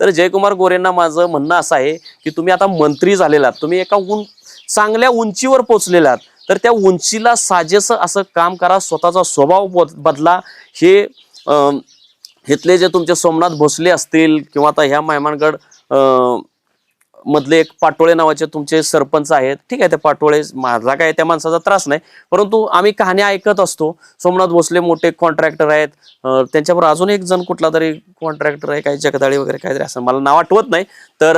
तर जयकुमार गोरेंना माझं म्हणणं असं आहे की तुम्ही आता मंत्री झालेला आहात. तुम्ही एका उं चांगल्या उंचीवर पोचलेला आहात. तर त्या उंचीला साजेस असं काम करा स्वतःचा स्वभाव बद- बदला. हे इथले जे तुमचे सोमनाथ भोसले असतील किंवा आता ह्या मेहमानगड मधले एक पाटोळे नावाचे तुमचे सरपंच आहेत. ठीक आहे ते पाटोळे माझा काय त्या माणसाचा त्रास नाही. परंतु आम्ही कहाण्या ऐकत असतो. सोमनाथ भोसले मोठे कॉन्ट्रॅक्टर आहेत. त्यांच्यावर अजून एक जण कुठला तरी कॉन्ट्रॅक्टर आहे काही जगदाळी वगैरे काहीतरी असं. मला नाव आठवत नाही. तर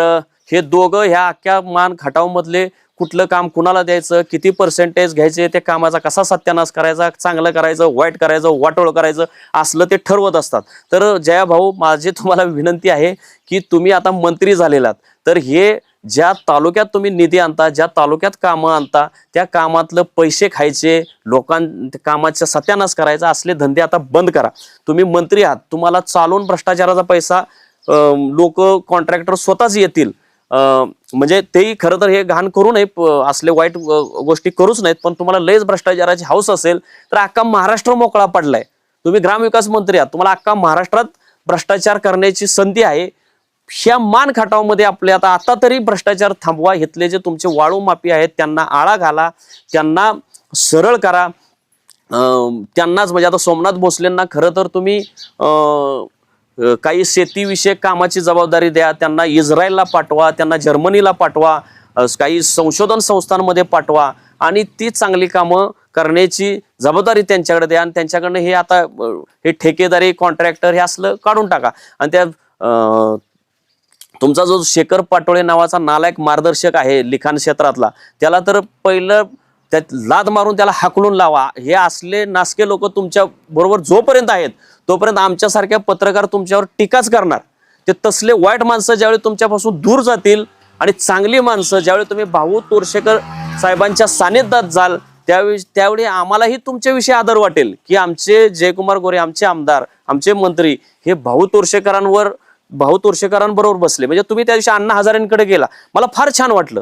हे दोघं ह्या अख्ख्या मान खटावमधले कुठलं काम कुणाला द्यायचं किती पर्सेंटेज घ्यायचे त्या कामाचा कसा सत्यानाश करायचा चांगलं करायचं वाईट करायचं वाटोळ करायचं असलं ते ठरवत असतात. तर जया भाऊ माझी तुम्हाला विनंती आहे की तुम्ही आता मंत्री झालेलात. तर हे ज्या तालुक्यात तुम्ही निधी आणता ज्या तालुक्यात कामं आणता त्या कामातलं पैसे खायचे लोकां कामाचा सत्यानाश करायचा असले धंदे आता बंद करा. तुम्ही मंत्री आहात तुम्हाला चालून भ्रष्टाचाराचा पैसा लोक कॉन्ट्रॅक्टर स्वतःच येतील. म्हणजे तेही खरं तर हे घाण करू नये प- असले वाईट गोष्टी करूच नाहीत पण तुम्हाला लयच भ्रष्टाचाराची हाऊस असेल तर अख्खा महाराष्ट्र मोकळा पडलाय. तुम्ही ग्रामविकास मंत्री आहात तुम्हाला अख्खा महाराष्ट्रात भ्रष्टाचार करण्याची संधी आहे. ह्या मान खटावमध्ये आपले आता आता तरी भ्रष्टाचार थांबवा घेतले जे तुमचे वाळू माफी आहेत त्यांना आळा घाला त्यांना सरळ करा. त्यांनाच म्हणजे आता सोमनाथ भोसलेंना खरं तर तुम्ही काही शेतीविषयक कामाची जबाबदारी द्या त्यांना इस्रायलला पाठवा त्यांना जर्मनीला पाठवा काही संशोधन संस्थांमध्ये पाठवा आणि ती चांगली कामं करण्याची जबाबदारी त्यांच्याकडे द्या आणि त्यांच्याकडनं हे आता हे ठेकेदारी कॉन्ट्रॅक्टर हे असलं काढून टाका. आणि त्या तुमचा जो शेखर पाटोळे नावाचा नालायक मार्गदर्शक आहे लिखाण क्षेत्रातला त्याला तर पहिलं त्यात लाद मारून त्याला हाकलून लावा. हे असले नासके लोक तुमच्या बरोबर जोपर्यंत आहेत तोपर्यंत आमच्यासारख्या पत्रकार तुमच्यावर टीकाच करणार. ते तसले वाईट माणसं ज्यावेळी तुमच्यापासून दूर जातील आणि चांगली माणसं ज्यावेळी तुम्ही भाऊ तोरशेकर साहेबांच्या सानिध्यात जाल त्यावेळी त्यावेळी आम्हालाही तुमच्याविषयी आदर वाटेल की आमचे जयकुमार गोरे आमचे आमदार आमचे मंत्री हे भाऊ तोरशेकरांवर भाऊ तोरशेकरांबरोबर बसले. म्हणजे तुम्ही त्या दिवशी अण्णा हजारेंकडे गेला. मला फार छान वाटलं.